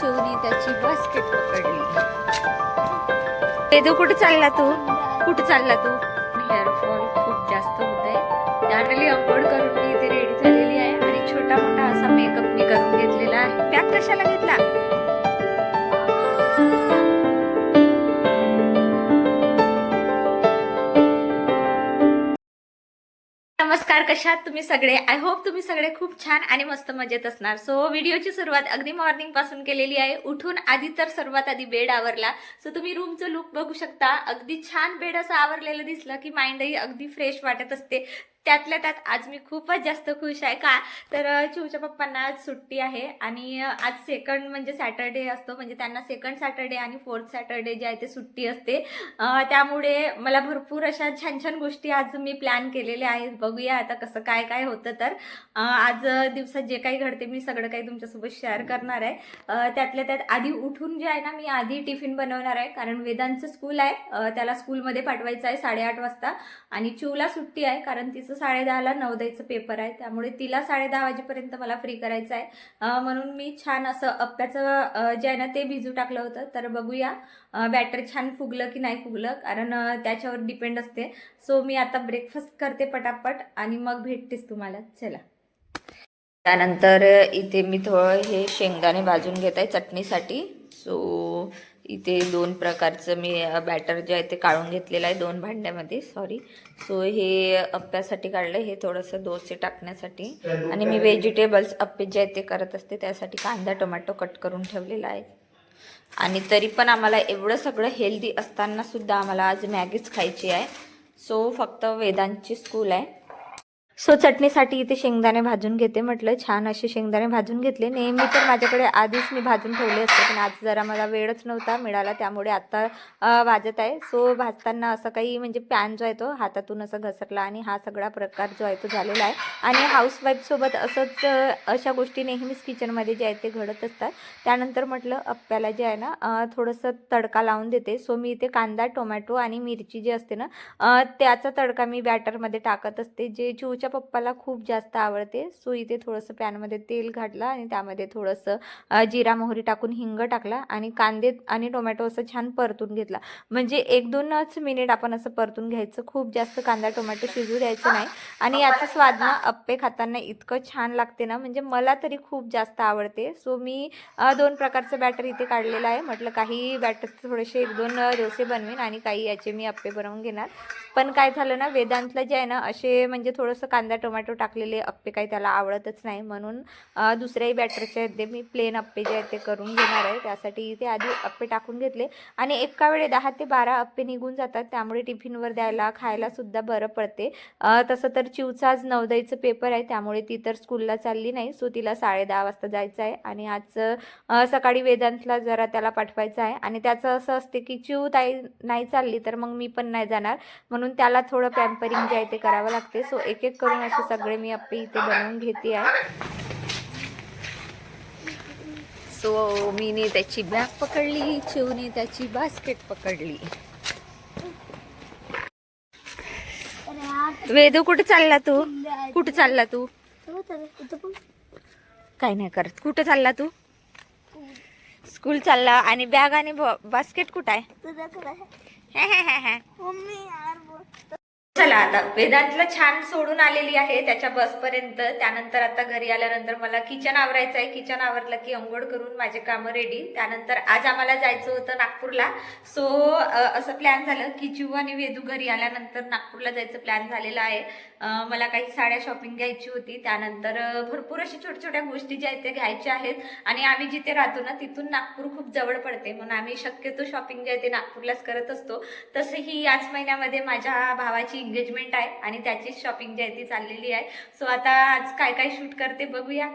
चिवनी त्याची बास्केट पकडली. वेदू कुठे चालला तू? कुठे चालला तू? हेअरफॉल खूप जास्त होत आहे जानली अंघोळ करून मी इथे रेडी झालेली आहे आणि छोटा मोठा असा मेकअप मी करून घेतलेला आहे. पॅक कशाला घेतला? कशात तुम्ही सगळे? आय होप तुम्ही सगळे खूप छान आणि मस्त मजेत असणार. सो व्हिडिओची सुरुवात अगदी मॉर्निंगपासून केलेली आहे. उठून आधी तर सर्वात आधी बेड आवरला. सो तुम्ही रूमचं लुक बघू शकता. अगदी छान बेड असं आवरलेलं दिसलं की माइंडही अगदी फ्रेश वाटत असते. त्यातल्या त्यात आज मी खूपच जास्त खुश आहे. का? तर चिवच्या पप्पांना आज सुट्टी आहे आणि आज सेकंड म्हणजे सॅटर्डे असतो. म्हणजे त्यांना सेकंड सॅटर्डे आणि फोर्थ सॅटर्डे जे आहे ते सुट्टी असते. त्यामुळे मला भरपूर अशा छान छान गोष्टी आज मी प्लॅन केलेल्या आहेत. बघूया आता कसं काय काय होतं तर. आज दिवसात जे काही घडते मी सगळं काही तुमच्यासोबत शेअर करणार आहे. त्यातल्या त्यात आधी उठून जे आहे ना मी आधी टिफिन बनवणार आहे. कारण वेदांचं स्कूल आहे. त्याला स्कूलमध्ये पाठवायचं आहे साडेआठ वाजता. आणि चिवला सुट्टी आहे. कारण तिचं साडेदहाला नवोदयचं पेपर आहे. त्यामुळे तिला साडेदहा वाजेपर्यंत मला फ्री करायचं आहे. म्हणून मी छान असं अप्प्याचं जे आहे ना ते भिजू टाकलं होतं. तर बघूया बॅटर छान फुगलं की नाही फुगलं? कारण त्याच्यावर डिपेंड असते. सो मी आता ब्रेकफास्ट करते पटापट आणि मग भेटतेच तुम्हाला. चला. त्यानंतर इथे मी थोडं हे शेंगदाणे भाजून घेत आहे चटणीसाठी. सो इथे दोन प्रकारचं मी बॅटर जे आहे ते काढून घेतलेलं आहे दोन भांड्यामध्ये सॉरी सो हे अप्प्यासाठी काढलं हे थोडंसं डोसे टाकण्यासाठी. आणि मी व्हेजिटेबल्स अप्पे जे आहे ते करत असते त्यासाठी कांदा टोमॅटो कट करून ठेवलेला आहे. आणि तरी पण आम्हाला एवढं सगळं हेल्दी असतानासुद्धा आम्हाला आज मॅगीच खायची आहे. सो फक्त वेदांची स्कूल आहे. सो चटणीसाठी इथे शेंगदाणे भाजून घेते म्हटलं. छान असे शेंगदाणे भाजून घेतले. नेहमी तर माझ्याकडे आधीच मी भाजून ठेवले असते पण आज जरा मला वेळच नव्हता मिळाला त्यामुळे आत्ता वाजत भाजत आहे. सो भाजताना असं काही म्हणजे पॅन जो आहे तो हातातून असं घसरला आणि हा सगळा प्रकार जो आहे तो झालेला आहे. आणि हाऊसवाईफसोबत असंच अशा गोष्टी नेहमीच किचनमध्ये जे आहे ते घडत असतात. त्यानंतर म्हटलं अप्प्याला जे आहे ना थोडंसं तडका लावून देते. सो मी इथे कांदा टोमॅटो आणि मिरची जी असते ना त्याचा तडका मी बॅटरमध्ये टाकत असते जे चिवच्या पप्पाला खूप जास्त आवडते. सो इथे थोडंसं पॅनमध्ये तेल घातलं आणि त्यामध्ये थोडंसं जिरा मोहरी टाकून हिंग टाकला आणि कांदे आणि टोमॅटो असं छान परतून घेतला. म्हणजे एक दोनच मिनिट आपण असं परतून घ्यायचं. खूप जास्त कांदा टोमॅटो शिजू द्यायचं नाही. आणि याचा स्वाद ना अप्पे खाताना इतकं छान लागते ना. म्हणजे मला तरी खूप जास्त आवडते. सो मी दोन प्रकारचं बॅटर इथे काढलेलं आहे. म्हटलं काही बॅटर थोडेसे एक दोन डोसे बनवेन आणि काही याचे मी अप्पे बनवून घेणार. पण काय झालं ना वेदांतला जे आहे ना असे म्हणजे थोडंसं कांदा टोमॅटो टाकलेले अप्पे काही त्याला आवडतच नाही. म्हणून दुसऱ्याही बॅटरचे ते मी प्लेन अप्पे जे आहेत ते करून घेणार आहे. त्यासाठी इथे आधी अप्पे टाकून घेतले आणि एका वेळे दहा ते बारा अप्पे निघून जातात. त्यामुळे टिफिनवर द्यायला खायला सुद्धा बरं पडते. तसं तर चिवचा आज नवदाईचं पेपर आहे. त्यामुळे ती तर स्कूलला चालली नाही. सो तिला साडे दहा वाजता जायचं आहे. आणि आज सकाळी वेदांतला जरा त्याला पाठवायचं आहे. आणि त्याचं असं असते की चिव ताई नाही चालली तर मग मी पण नाही जाणार. म्हणून त्याला थोडं पॅम्परिंग जे आहे ते करावं लागते. सो एक एक करून असे सगळे मी अप्पे इथे बनवून घेते आहे सो मीने त्याची बॅग पकडली चिवने त्याची बास्केट पकडली. वेदू कुठे चालला तू? कुठे चालला तू? काही नाही करत. कुठं चालला तू? स्कूल चालला आणि बॅग आणि बास्केट कुठं आहे. चला आता वेदांतला छान सोडून आलेली आहे त्याच्या बसपर्यंत. त्यानंतर आता घरी आल्यानंतर मला किचन आवरायचं आहे. किचन आवरलं की अंघोळ करून माझे कामं रेडी त्यानंतर आज आम्हाला जायचं होतं नागपूरला. सो असं प्लॅन झालं की जीव आणि वेदू घरी आल्यानंतर नागपूरला जायचं प्लॅन झालेला आहे. मला काही साड्या शॉपिंग घ्यायची होती. त्यानंतर भरपूर अशा छोट्या छोट्या गोष्टी ज्या आहेत त्या घ्यायच्या आहेत. आणि आम्ही जिथे राहतो ना तिथून नागपूर खूप जवळ पडते. म्हणून आम्ही शक्यतो शॉपिंग जे आहे ते नागपूरलाच करत असतो. तसंही याच महिन्यामध्ये माझ्या भावाची एंगेजमेंट आहे आणि त्याचीच शॉपिंग जी आहे ती चाललेली आहे. सो आता आज काय काय शूट करते बघूया.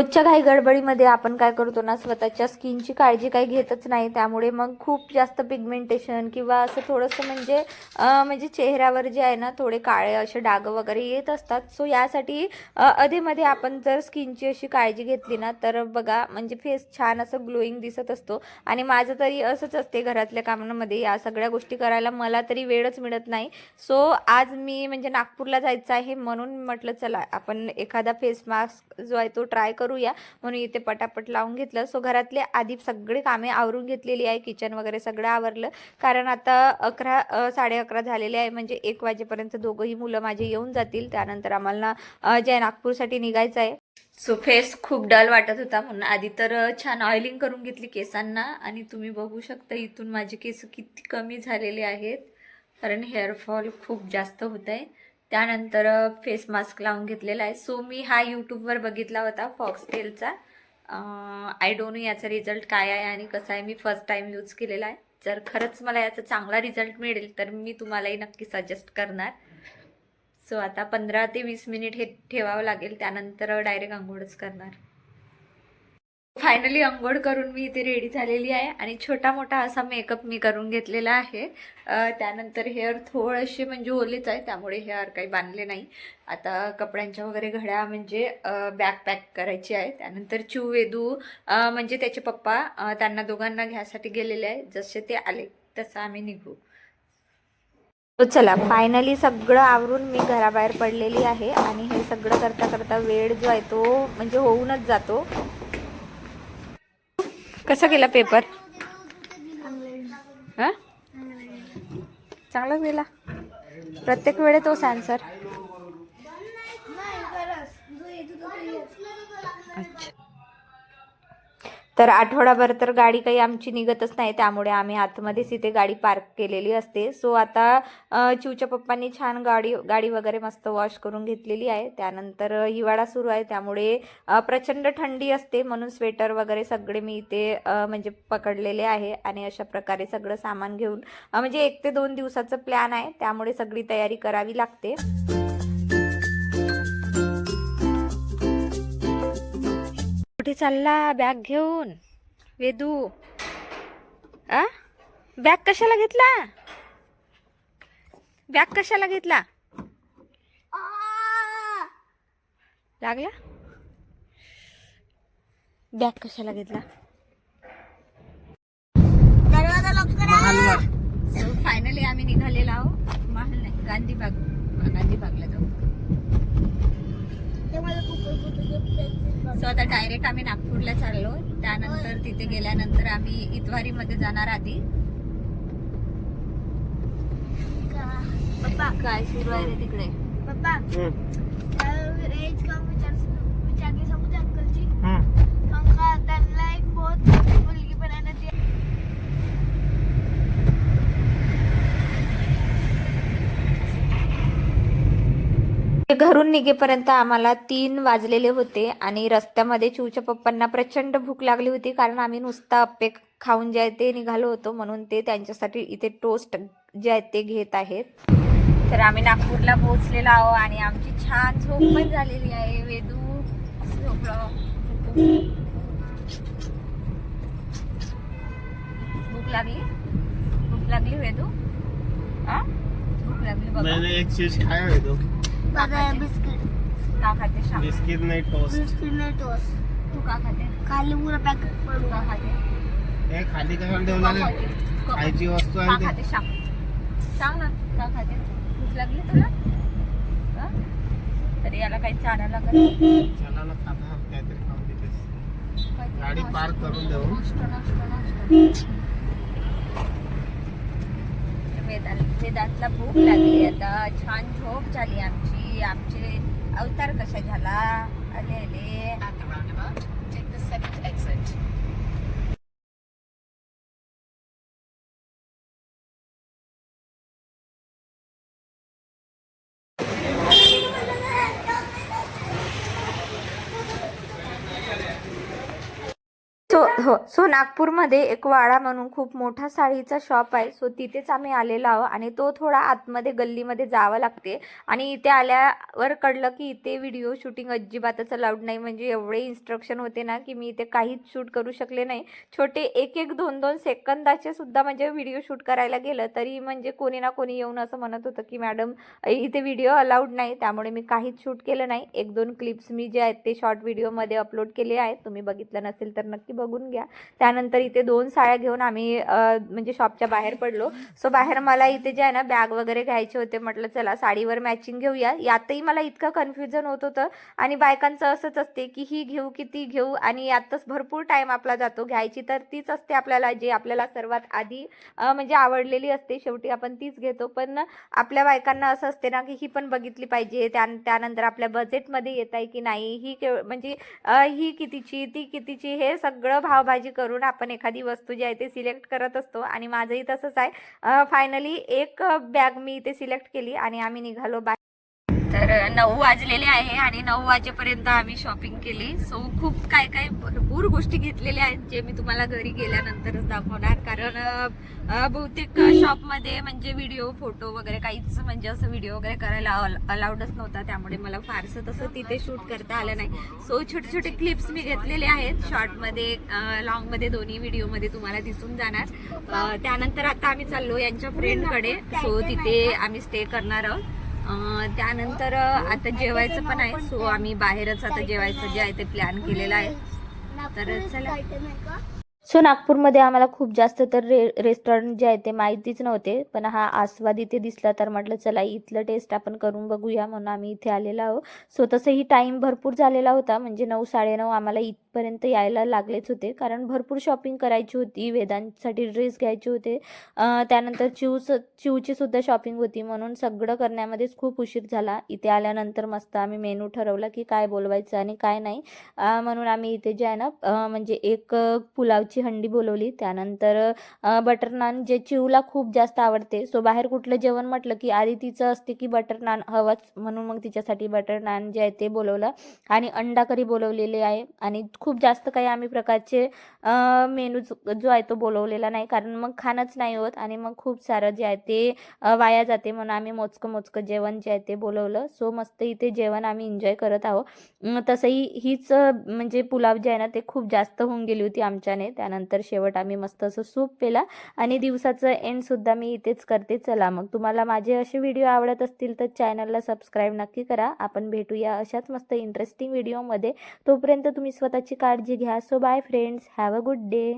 रोजच्या काही गडबडीमध्ये आपण काय करतो ना स्वतःच्या स्किनची काळजी काही घेतच नाही. त्यामुळे मग खूप जास्त पिगमेंटेशन किंवा असं थोडंसं म्हणजे म्हणजे चेहऱ्यावर जे आहे ना थोडे काळे असे डाग वगैरे येत असतात. सो यासाठी अधेमध्ये आपण जर स्किनची अशी काळजी घेतली ना तर बघा म्हणजे फेस छान असं ग्लोईंग दिसत असतो. आणि माझं तरी असंच असते घरातल्या कामांमध्ये. या सगळ्या गोष्टी करायला मला तरी वेळच मिळत नाही. सो आज मी म्हणजे नागपूरला जायचं आहे म्हणून म्हटलं चला आपण एखादा फेस मास्क जो आहे तो ट्राय करू करूया. म्हणून इथे पटापट लावून घेतलं. सो घरातले आधी सगळी कामे आवरून घेतलेली आहे. किचन वगैरे सगळं आवरलं. कारण आता अकरा साडे अकरा झालेले आहे. म्हणजे एक वाजेपर्यंत दोघंही मुलं माझे येऊन जातील. त्यानंतर आम्हाला जे नागपूरसाठी निघायचं आहे. सो फेस खूप डल वाटत होता म्हणून. आधी तर छान ऑइलिंग करून घेतली केसांना. आणि तुम्ही बघू शकता इथून माझे केस किती कमी झालेले आहेत. कारण हेअरफॉल खूप जास्त होत आहे. त्यानंतर फेस मास्क लावून घेतलेला आहे. सो मी हा यूट्यूबवर बघितला होता फॉक्सटेलचा आय डोंट नो याचा रिझल्ट काय आहे आणि कसा आहे. मी फर्स्ट टाईम यूज केलेला आहे. जर खरंच मला याचा चांगला रिझल्ट मिळेल तर मी तुम्हालाही नक्की सजेस्ट करणार. सो आता पंधरा ते वीस मिनिट हे ठेवावं लागेल. त्यानंतर डायरेक्ट आंघोळच करणार. फायनली अंघोळ करून मी इथे रेडी झालेली आहे आणि छोटा मोठा असा मेकअप मी करून घेतलेला आहे. त्यानंतर हेअर थोडेसे म्हणजे ओलेच आहे त्यामुळे हेअर काही बांधले नाही. आता कपड्यांच्या वगैरे घड्या म्हणजे बॅग पॅक करायची आहे. त्यानंतर चू वेदू म्हणजे त्याचे पप्पा त्यांना दोघांना घ्यासाठी गेलेले आहे. जसे ते आले तसं आम्ही निघू. चला फायनली सगळं आवरून मी घराबाहेर पडलेली आहे. आणि हे सगळं करता करता वेळ जो आहे तो म्हणजे होऊनच जातो. कसा गेला पेपर? हा? चांगला गेला. प्रत्येक वेळे तोच आन्सर अच्छा. तर आठवडाभर तर गाडी काही आमची निघतच नाही त्यामुळे आम्ही आतमध्येच इथे गाडी पार्क केलेली असते. सो आता चिवच्या पप्पांनी छान गाडी गाडी वगैरे मस्त वॉश करून घेतलेली आहे. त्यानंतर हिवाळा सुरू आहे. त्यामुळे प्रचंड थंडी असते म्हणून स्वेटर वगैरे सगळे मी इथे म्हणजे पकडलेले आहे. आणि अशा प्रकारे सगळं सामान घेऊन म्हणजे एक ते दोन दिवसाचं प्लॅन आहे. त्यामुळे सगळी तयारी करावी लागते. कुठे चालला बॅग घेऊन. वेदू. आ? बॅग कशाला घेतला? बॅग कशाला घेतला? लागला? बॅग कशाला घेतला? फायनली आम्ही निघालेलो आहो महाल नाही गांधी बाग. गांधी बागला जाऊ. सो आता डायरेक्ट आम्ही नागपूरला चाललो त्यानंतर तिथे गेल्यानंतर आम्ही इतवारी मध्ये जाणार आधी पप्पा काय सुरू आहे रे तिकडे पप्पा एज का विचार विचारली समजते अंकलची. अंका त्यांना एक बहुत मोठी मुलगी बनायला ती घरून निघेपर्यंत आम्हाला तीन वाजलेले होते आणि रस्त्यामध्ये चिवच्या पप्पांना प्रचंड भूक लागली होती कारण आम्ही नुसता अप्पे खाऊन जे आहे ते निघालो होतो म्हणून ते त्यांच्यासाठी इथे टोस्ट जे आहेत ते घेत आहेत. तर आम्ही नागपूरला पोहोचलेलो आहो आणि आमची छान झोप पण झालेली आहे. वेदू भूक लागली? भूक लागली वेदू? हा भूक लागली बघा. एक चीज खाय वेदू. बिस्किट. का खाते? शाम बिस्किट नहीं टोस्ट. बिस्किट नाही टोस्ट. तू का खाते? खाली पुरा पॅकेट तू पडून का खाते? हे खाली कशाला तू ठेवणार का आहे? खाते? तू का खायची वस्तू का आहे ते. खाते सांग. सांग ना का खाते? भूक लागली तुला? हा? तरी याला काही चालायला लागत चला ना खाता काहीतरी खाऊन देतेस. काहीतरी गाडी नाश्ता- पार्क करून देऊ. नाश्ता, नाश्ता, नाश्ता. वेदांत वेदांतला भूक लागली आता. छान झोप झाली आमची. की आमचे अवतार कसा झाला? आले आले. हो सो नागपूरमध्ये एक वाडा म्हणून खूप मोठा साडीचा शॉप आहे. सो तिथेच आम्ही आलेलो आहो आणि तो थोडा आतमध्ये गल्लीमध्ये जावं लागते. आणि इथे आल्यावर कळलं की इथे व्हिडिओ शूटिंग अजिबातच अलाउड नाही. म्हणजे एवढे इन्स्ट्रक्शन होते ना की मी इथे काहीच शूट करू शकले नाही. छोटे एक एक दोन दोन सेकंदाचे सुद्धा म्हणजे व्हिडिओ शूट करायला गेलं तरी म्हणजे कोणी ना कोणी येऊन असं म्हणत होतं की मॅडम इथे व्हिडिओ अलाउड नाही. त्यामुळे मी काहीच शूट केलं नाही. एक दोन क्लिप्स मी जे आहेत ते शॉर्ट व्हिडिओमध्ये अपलोड केले आहेत. तुम्ही बघितलं नसेल तर नक्की बघून घ्या. त्यानंतर इथे दोन साड्या घेऊन आम्ही म्हणजे शॉपच्या बाहेर पडलो. सो बाहेर मला इथे जे आहे ना बॅग वगैरे घ्यायचे होते. म्हटलं चला साडीवर मॅचिंग घेऊया. यातही मला इतकं कन्फ्युजन होत होतं. आणि बायकांचं असंच असते की ही घेऊ की ती घेऊ. आणि यातच भरपूर टाईम आपला जातो. घ्यायची तर तीच असते आपल्याला जी आपल्याला सर्वात आधी म्हणजे आवडलेली असते. शेवटी आपण तीच घेतो. पण आपल्या बायकांना असं असते ना की ही पण बघितली पाहिजे. त्या त्यानंतर आपल्या बजेटमध्ये येत आहे की नाही. ही केव म्हणजे ही कितीची ती कितीची हे सगळं पावभाजी करून आपण एखादी वस्तू जी आहे ते सिलेक्ट करत असतो. आणि माझंही तसंच आहे. फायनली एक बॅग मी इथे सिलेक्ट केली आणि आम्ही निघालो. बाय तर नऊ वाजलेले आहे आणि नऊ वाजेपर्यंत आम्ही शॉपिंग केली. सो खूप काय काय भरपूर गोष्टी घेतलेल्या आहेत जे मी तुम्हाला घरी गेल्यानंतरच दाखवणार. कारण बहुतेक शॉपमध्ये म्हणजे व्हिडिओ फोटो वगैरे काहीच म्हणजे असं व्हिडिओ वगैरे करायला अलाउडच नव्हता. त्यामुळे मला फारसं तसं तिथे शूट करता आलं नाही. सो छोटे छोटे क्लिप्स मी घेतलेले आहेत. शॉर्टमध्ये लॉंगमध्ये दोन्ही व्हिडिओमध्ये तुम्हाला दिसून जाणार. त्यानंतर आता आम्ही चाललो यांच्या फ्रेंडकडे सो तिथे आम्ही स्टे करणार आहोत. त्यानंतर आता जेवायचं पण आहे. सो आम्ही बाहेरच आता जेवायचं जे आहे ते प्लॅन केलेलं आहे. तर चला. सो नागपूरमध्ये आम्हाला खूप जास्त तर रे रेस्टॉरंट जे आहे ते माहितीच नव्हते पण हा आस्वाद इथे दिसला तर म्हटलं चला इथलं टेस्ट आपण करून बघूया म्हणून आम्ही इथे आलेलो आहोत. सो तसंही टाईम भरपूर झालेला होता म्हणजे नऊ साडेनऊ आम्हाला इथपर्यंत यायला लागलेच होते कारण भरपूर शॉपिंग करायची होती वेदांसाठी ड्रेस घ्यायचे होते त्यानंतर चिवचं चिवची सुद्धा शॉपिंग होती म्हणून सगळं करण्यामध्येच खूप उशीर झाला. इथे आल्यानंतर मस्त आम्ही मेनू ठरवला की काय बोलवायचं आणि काय नाही म्हणून आम्ही इथे जे आहे ना म्हणजे एक पुलाव पुलावची हंडी बोलवली. त्यानंतर बटर नान जे चिवला खूप जास्त आवडते. सो बाहेर कुठलं जेवण म्हटलं की आधी तिचं असते की बटर नान हवंच. म्हणून मग तिच्यासाठी बटर नान जे आहे ते बोलवलं. आणि अंडा करी बोलवलेले आहे. आणि खूप जास्त काही आम्ही प्रकारचे मेनू जो आहे तो बोलवलेला नाही. कारण मग खाणंच नाही होत. आणि मग खूप सारं जे आहे ते वाया जाते. म्हणून आम्ही मोजकं मोजकं जेवण जे आहे ते बोलवलं. सो मस्त इथे जेवण आम्ही एन्जॉय करत आहोत. तसंही हीच म्हणजे पुलाव जे आहे ना ते खूप जास्त होऊन गेली होती आमच्याने. त्यानंतर शेवट आम्ही मस्त असं सूप पेला आणि दिवसाचं एंडसुद्धा मी इथेच करते. चला मग. तुम्हाला माझे असे व्हिडिओ आवडत असतील तर चॅनलला सबस्क्राईब नक्की करा. आपण भेटूया अशाच मस्त इंटरेस्टिंग व्हिडिओमध्ये तोपर्यंत तुम्ही स्वतःची काळजी घ्या. So bye friends have a good day